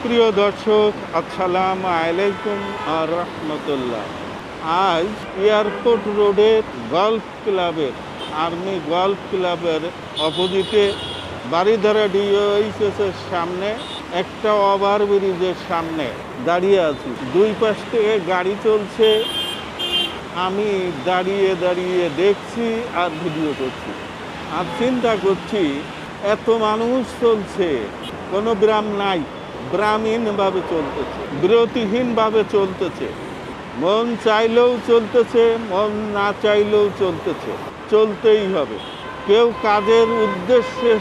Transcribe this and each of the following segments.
সুপ্রিয় দর্শক, আসসালাম আলাইকুম আর রহমতুল্লাহ। আজ এয়ারপোর্ট রোডের গল্ফ ক্লাবের, আর্মি গল্ফ ক্লাবের অপোজিটে বাড়িধারা ডিওএইচএসের সামনে একটা ওভার ব্রিজের সামনে দাঁড়িয়ে আছি। দুই পাশ থেকে গাড়ি চলছে। আমি দাঁড়িয়ে দাঁড়িয়ে দেখছি আর ভিডিও করছি। আর চিন্তা করছি, এত মানুষ চলছে, কোনো গ্রাম নাই। ব্রাহ্মীণভাবে চলতেছে, বিরতিহীনভাবে চলতেছে। মন চাইলেও চলতেছে, মন না চাইলেও চলতেছে। চলতেই হবে। কেউ কাজের উদ্দেশ্যে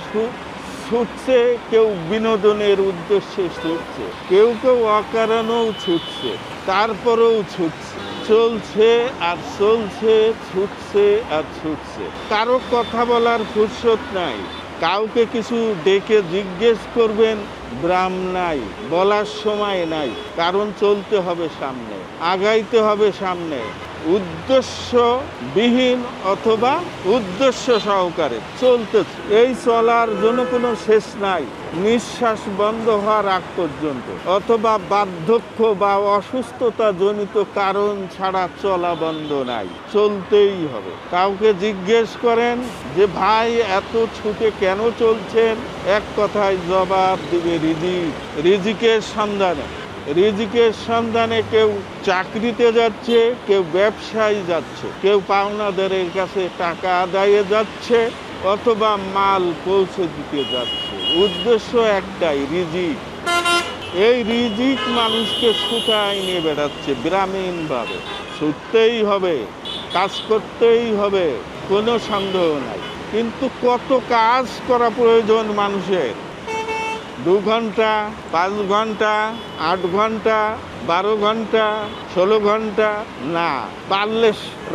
ছুটছে, কেউ বিনোদনের উদ্দেশ্যে ছুটছে। কেউ কেউ অকারণেও ছুটছে, তারপরেও ছুটছে। চলছে আর চলছে, ছুটছে আর ছুটছে। কারও কথা বলার ফুরসত নাই। কাউকে কিছু ডেকে জিজ্ঞেস করবেন, ব্রাম নাই, বলার সময় নাই, কারণ চলতে হবে সামনে, আগাইতে হবে সামনে। উদ্দেশ্য বিহীন অথবা উদ্দেশ্য সহকারে চলতেছে। এই চলার জন্য কোনো শেষ নাই। নিঃশ্বাস বন্ধ হওয়ার আগ পর্যন্ত। অথবা বার্ধক্য বা অসুস্থতা জনিত কারণ ছাড়া চলা বন্ধ নাই। চলতেই হবে। কাউকে জিজ্ঞেস করেন যে, ভাই, এত ছুটে কেন চলছেন? এক কথায় জবাব দিবে রিজিক। রিজিকের সন্ধানে। রিজিকের সন্ধানে কেউ চাকরিতে যাচ্ছে, কেউ ব্যবসায় যাচ্ছে, কেউ পাওনাদারের কাছে টাকা আদায়ে যাচ্ছে অথবা মাল পৌঁছে দিতে যাচ্ছে। উদ্দেশ্য একটাই, রিজিক। এই রিজিক মানুষকে ছুটায় নিয়ে বেড়াচ্ছে গ্রামীণভাবে। ছুটতেই হবে, কাজ করতেই হবে, কোনো সন্দেহ নাই। কিন্তু কত কাজ করা প্রয়োজন মানুষের? দু ঘণ্টা পাঁচ ঘণ্টা আট ঘণ্টা বারো ঘণ্টা, ষোলো ঘণ্টা, না পারলে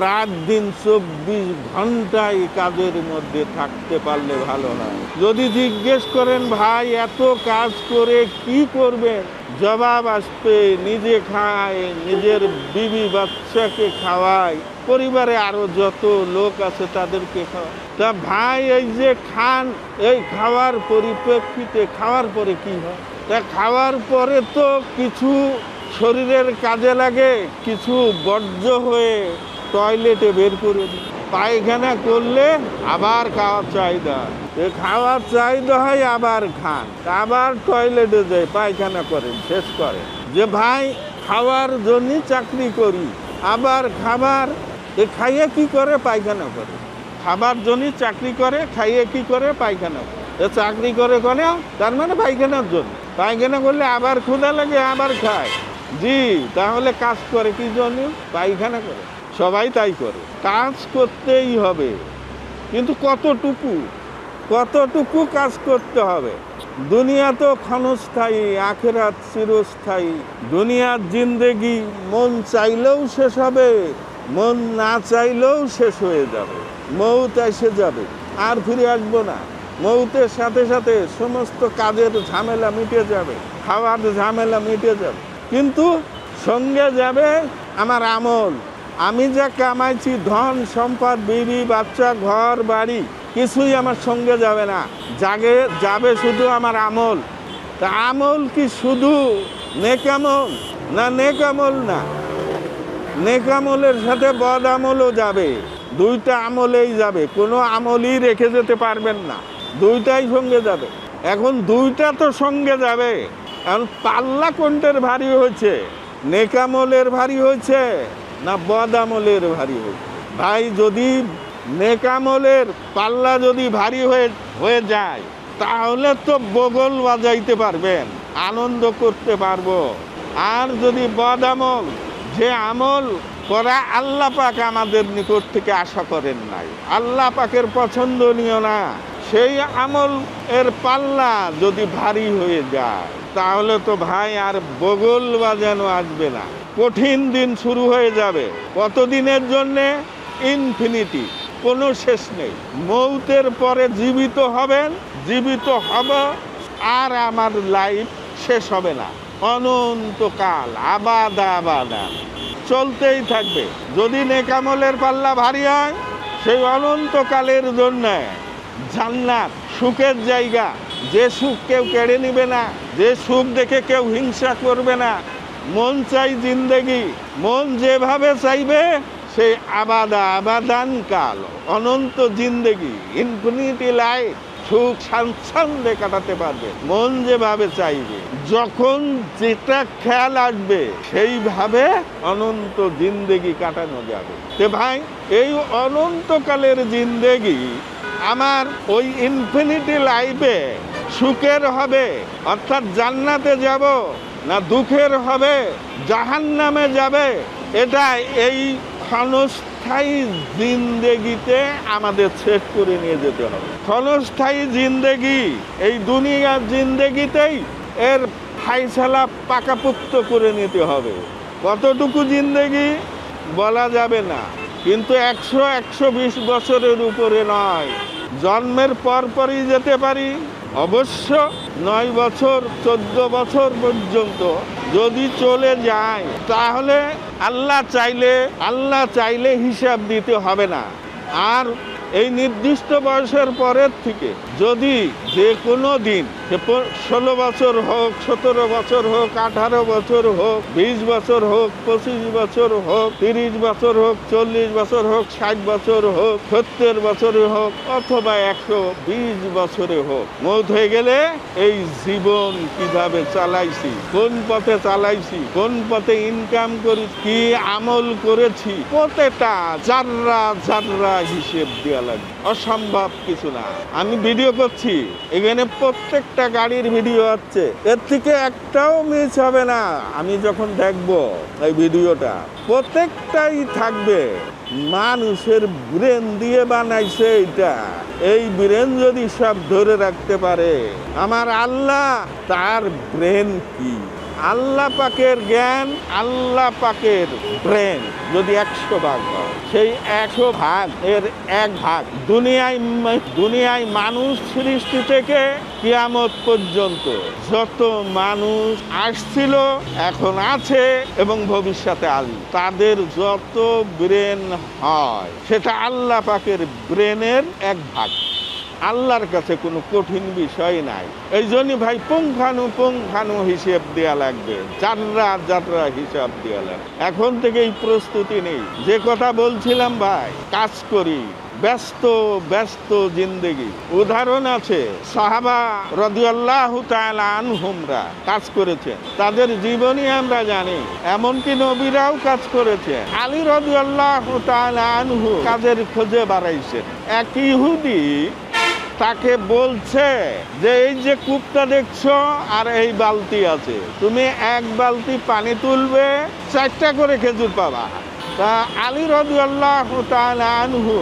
রাত দিন চব্বিশ ঘণ্টা এই কাজের মধ্যে থাকতে পারলে ভালো হয়। যদি জিজ্ঞেস করেন, ভাই, এত কাজ করে কি করবেন? জবাব আসবে, নিজে খায় নিজের বিবি বাচ্চাকে খাওয়ায় পরিবারে আরও যত লোক আছে তাদেরকে খাওয়ায় তা ভাই, এই যে খান, এই খাওয়ার পরিপ্রেক্ষিতে খাওয়ার পরে কি হয়? তা খাওয়ার পরে তো কিছু শরীরের কাজে লাগে, কিছু বর্জ্য হয়ে টয়লেটে বের করে দিই। পায়খানা করলে আবার খাওয়ার চাহিদা। এ খাওয়ার চাহিদা হয়, আবার খান। আবার টয়লেটে যায় পায়খানা করেন, শেষ করে যে ভাই খাওয়ার জন্য চাকরি করি, আবার খাবার, এ খাইয়ে কি করে? পায়খানা করে। খাবার জন্য চাকরি করে, খাইয়ে কি করে? পায়খানা করে। এ চাকরি করে কেন তার মানে পায়খানার জন্য। পায়খানা করলে আবার ক্ষুধা লাগে, আবার খায়। জি, তাহলে কাজ করে কি জন্য? পায়খানা করে। সবাই তাই করে। কাজ করতেই হবে। কিন্তু কতটুকু? কতটুকু কাজ করতে হবে? দুনিয়া তো ক্ষণস্থায়ী, আখেরাত চিরস্থায়ী। দুনিয়ার জিন্দেগি মন চাইলেও শেষ হবে, মন না চাইলেও শেষ হয়ে যাবে। মৌত এসে যাবে, আর ফিরে আসব না। মৌতের সাথে সাথে সমস্ত কাজের ঝামেলা মিটে যাবে, খাওয়ার ঝামেলা মিটে যাবে। কিন্তু সঙ্গে যাবে আমার আমল। আমি যা কামাইছি ধন, সম্পদ, বিবি, বাচ্চা, ঘর, বাড়ি, কিছুই আমার সঙ্গে যাবে না। জাগে, যাবে শুধু আমার আমল। তা আমল কি শুধু নেকামল না নেকামল না? নেকামলের সাথে বদ আমলও যাবে, দুইটা আমলেই যাবে। কোনো আমলই রেখে যেতে পারবেন না, দুইটাই সঙ্গে যাবে। এখন দুইটা তো সঙ্গে যাবে। এখন পাল্লা কোনটার ভারী হয়েছে? নেকামলের ভারী হয়েছে না বদামলের ভারী হয়েছে? ভাই, যদি নেকামলের পাল্লা যদি ভারী হয়ে হয়ে যায়, তাহলে তো বগল বাজাইতে পারবেন, আনন্দ করতে পারব। আর যদি বদ আমল যে আমল করা আল্লাহ পাক আমাদের নিকট থেকে আশা করেন নাই, আল্লাহ পাকের পছন্দনীয় না, সেই আমল এর পাল্লা যদি ভারী হয়ে যায় তাহলে তো ভাই আর বগল বাজানো আসবে না। কঠিন দিন শুরু হয়ে যাবে। কতদিনের জন্যে? ইনফিনিটি। কোনো শেষ নেই। মৌতের পরে জীবিত হবেন, জীবিত হব, আর আমার লাইফ শেষ হবে না। অনন্তকাল, আবাদা আবাদা। চলতেই থাকবে। যদি নেকামলের পাল্লা ভারী হয়, সেই অনন্তকালের জন্য জান্নাত সুখের জায়গা। যে সুখ কেউ কেড়ে নিবে না, যে সুখ দেখে কেউ হিংসা করবে না। মন চাই জিন্দেগি, মন যেভাবে চাইবে সেই আবাদা আবাদান কাল, অনন্ত জিন্দেগি, ইনফিনিটি লাইফ, সুখ স্বাচ্ছন্দ্যে কাটাতে পারবে। মন যেভাবে চাইবে, যখন যেটা খেয়াল আসবে, সেইভাবে অনন্ত জিন্দেগি কাটানো যাবে। তে ভাই, এই অনন্তকালের জিন্দেগি আমার ওই ইনফিনিটি লাইফে সুখের হবে, অর্থাৎ জান্নাতে যাব না দুঃখের হবে জাহান নামে যাবে। এটা এই ক্ষণস্থায়ী জিন্দেগিতে আমাদের সেট করে নিয়ে যেতে হবে। ক্ষণস্থায়ী জিন্দেগি, এই দুনিয়ার জিন্দেগিতেই এর ফাইসালা পাকাপুক্ত করে নিতে হবে। কতটুকু জিন্দেগি বলা যাবে না, কিন্তু একশো একশো বিশ বছরের উপরে নয়। জন্মের পরপরই যেতে পারি অবশ্য নয় বছর, চোদ্দ বছর পর্যন্ত যদি চলে যায়, তাহলে আল্লাহ চাইলে আল্লাহ চাইলে হিসাব দিতে হবে না। আর এই নির্দিষ্ট বয়সের পরের থেকে যদি যে কোনো দিন ষোলো বছর হোক, সতেরো বছর হোক, আঠারো বছর হোক, বিশ বছর হোক, পঁচিশ বছর হোক, তিরিশ বছর হোক, চল্লিশ বছর হোক, ষাট বছর হোক, সত্তর বছরে হোক, অথবা একশো বিশ বছরে হোক, মৌত হয়ে গেলে এই জীবন কীভাবে চালাইছি? কোন পথে চালাইছি? কোন পথে ইনকাম করি? কি আমল করেছি? প্রত্যেকটা জাররা জাররা হিসেব দেওয়া লাগবে। অসম্ভব কিছু না। আমি ভিডিও করছি। এখানে প্রত্যেকটা গাড়ির ভিডিও আছে। এর থেকে একটাও মিস হবে না। আমি যখন দেখব এই ভিডিওটা, প্রত্যেকটাই থাকবে। মানুষের ব্রেন দিয়ে বানাইছে এটা এই ব্রেন যদি সব ধরে রাখতে পারে, আমার আল্লাহ তার ব্রেন কি? আল্লাহ পাকের জ্ঞান, আল্লাহ পাকের ব্রেন যদি একশো ভাগ হয়। সেই একশো ভাগ, এর এক ভাগ। দুনিয়ায় দুনিয়ায় মানুষ সৃষ্টি থেকে কিয়ামত পর্যন্ত যত মানুষ আসছিল, এখন আছে এবং ভবিষ্যতে আসবে। তাদের যত ব্রেন হয়, সেটা আল্লাহ পাকের ব্রেনের এক ভাগ। আল্লাহর কাছে কোনো কঠিন বিষয় নাই। এই জন্য ভাই পুঙ্খানু হিসেব দেওয়া লাগবে। যাত্রা যাত্রা হিসাব দেওয়া লাগবে। এখন থেকেই প্রস্তুতি নেই। যে কথা বলছিলাম ভাই, কাজ করি, ব্যস্ত ব্যস্ত জিন্দেগি। উদাহরণ আছে, সাহাবা রদিয়াল্লাহ আনহুমরা কাজ করেছেন। তাদের জীবনী আমরা জানি, এমনকি নবীরাও কাজ করেছে আলী রদিয়াল্লাহ আনহু কাজের খোঁজে বাড়াইছেন। এক ইহুদি তাকে বলছে যে, এই যে কূপটা দেখছ, আর এই বালতি আছে। তুমি এক বালতি পানি তুলবে, চারটা করে খেজুর পাবা। তা আলী রবি আনহু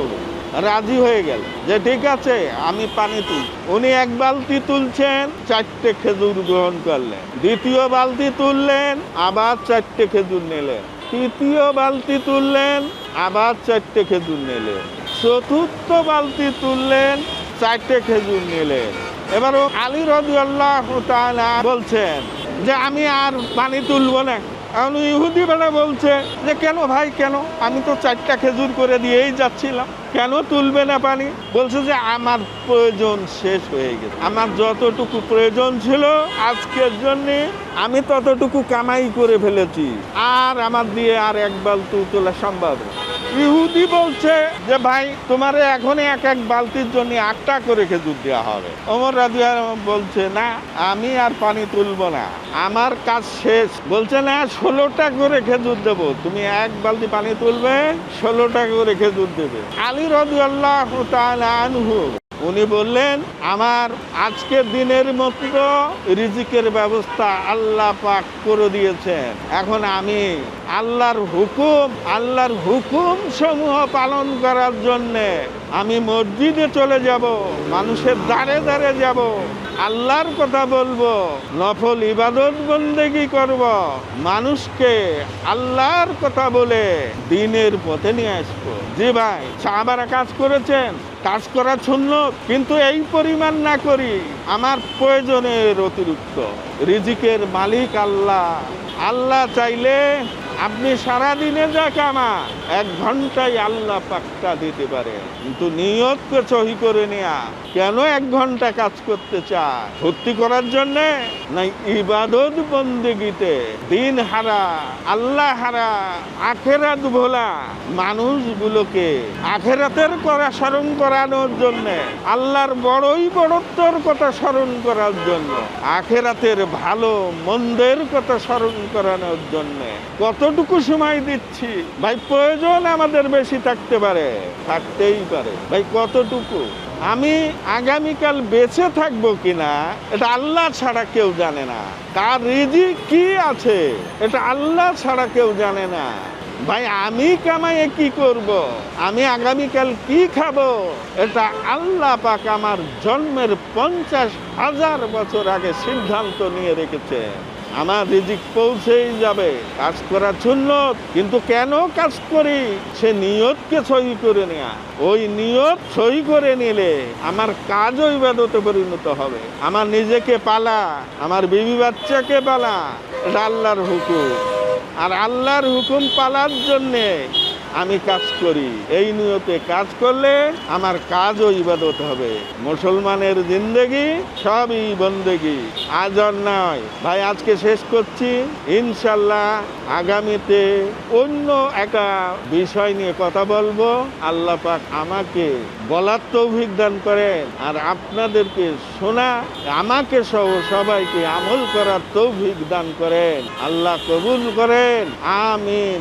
রাজি হয়ে গেল যে, ঠিক আছে, আমি পানি তুল। উনি এক বালতি তুলছেন, চারটে খেজুর গ্রহণ করলেন। দ্বিতীয় বালতি তুললেন, আবার চারটে খেজুর নিলেন। তৃতীয় বালতি তুললেন, আবার চারটে খেজুর নিলেন। চতুর্থ বালতি তুললেন চারটে খেজুর নিলেন এবার ও আলী রবি বলছেন যে, আমি আর পানি তুলবো না। এখন ইহুদি বেলা বলছে যে, কেন ভাই, কেন? আমি তো চারটা খেজুর করে দিয়েই যাচ্ছিলাম। কেন তুলবে না পানি? বলছে যে, আমার প্রয়োজন শেষ হয়ে গেছে। আমার যতটুকু প্রয়োজন ছিল আজকের জন্য আমি ততটুকু কামাই করে ফেলেছি। আর আমার দিয়ে আর এক বালতি তোলা সম্ভব না। ইহুদি বলছে যে, ভাই, তোমার এখনই এক এক বালতির জন্য আটটা করে খেজুর দেওয়া হবে। অমর রাজু বলছে, না, আমি আর পানি তুলবো না, আমার কাজ শেষ। বলছে, না, ষোলোটা করে খেজুর দেব। তুমি এক বালতি পানি তুলবে, ষোলোটা করে খেজুর দেবে। আলী রাজু আল্লাহ উনি বললেন, আমার আজকের দিনের মতো রিজিকের ব্যবস্থা আল্লাহ পাক করে দিয়েছেন। এখন আমি আল্লাহর হুকুম আল্লাহর হুকুম সমূহ পালন করার জন্যে আমি মসজিদে চলে যাব, মানুষের দ্বারে দ্বারে যাব। আল্লাহর কথা বলব, নফল ইবাদত বন্দেগি করব। মানুষকে আল্লাহর কথা বলে দিনের পথে নিয়ে আসব। জি ভাই, সাহাবারা কাজ করেছেন? কাজ করার জন্য কিন্তু এই পরিমাণ না করি। আমার প্রয়োজনের অতিরিক্ত। রিজিকের মালিক আল্লাহ। আল্লাহ চাইলে আপনি সারা দিনে যা কামা এক ঘন্টায় আল্লাহ পাক্কা দিতে পারে। কিন্তু নিয়তকে সহি করে নেয়া। কেন এক ঘণ্টা কাজ করতে চায়? ভর্তি করার জন্য? না ইবাদত বন্দেগিতে। দিন হারা, আল্লাহ হারা, আখেরাত ভোলা। মানুষগুলোকে আখেরাতের করা স্মরণ করানোর জন্য, আল্লাহর বড়ই বড়ত্বর কথা স্মরণ করার জন্য, আখেরাতের ভালো, মন্দের কথা স্মরণ করানোর জন্য। কতটুকু সময় দিচ্ছি, ভাই, প্রয়োজন আমাদের বেশি থাকতে পারে, থাকতেই পারে। ভাই, কতটুকু? আমি আগামীকাল বেঁচে থাকব কিনা, এটা আল্লাহ ছাড়া কেউ জানে না। তার রিজি কি আছে, এটা আল্লাহ ছাড়া কেউ জানে না। ভাই, আমি কামাইয়ে কি করব। আমি আগামীকাল কি খাব? এটা আল্লাহ পাক আমার জন্মের পঞ্চাশ হাজার বছর আগে সিদ্ধান্ত নিয়ে রেখেছে আমার রিজিক পৌঁছেই যাবে। কাজ করা সুন্নত, কিন্তু কেন কাজ করি? সে নিয়তকে সহি করে নেয়া। ওই নিয়ত সহি করে নিলে আমার কাজও ইবাদতে পরিণত হবে। আমার নিজেকে পালা, আমার বিবি বাচ্চাকে পালা আল্লাহর হুকুম। আর আল্লাহর হুকুম পালার জন্যে আমি কাজ করি। এই নিয়তে কাজ করলে আমার কাজও ইবাদত হবে। মুসলমানের জিন্দেগি সবই বন্দেগি। আজ আর নয় ভাই, আজকে শেষ করছি। ইনশাল্লাহ আগামীতে অন্য একটা বিষয় নিয়ে কথা বলব। আল্লাহ পাক আমাকে বলার তৌফিক দান করেন আর আপনাদেরকে শোনা, আমাকে সহ সবাইকে আমল করার তৌফিক দান করেন। আল্লাহ কবুল করেন। আমিন।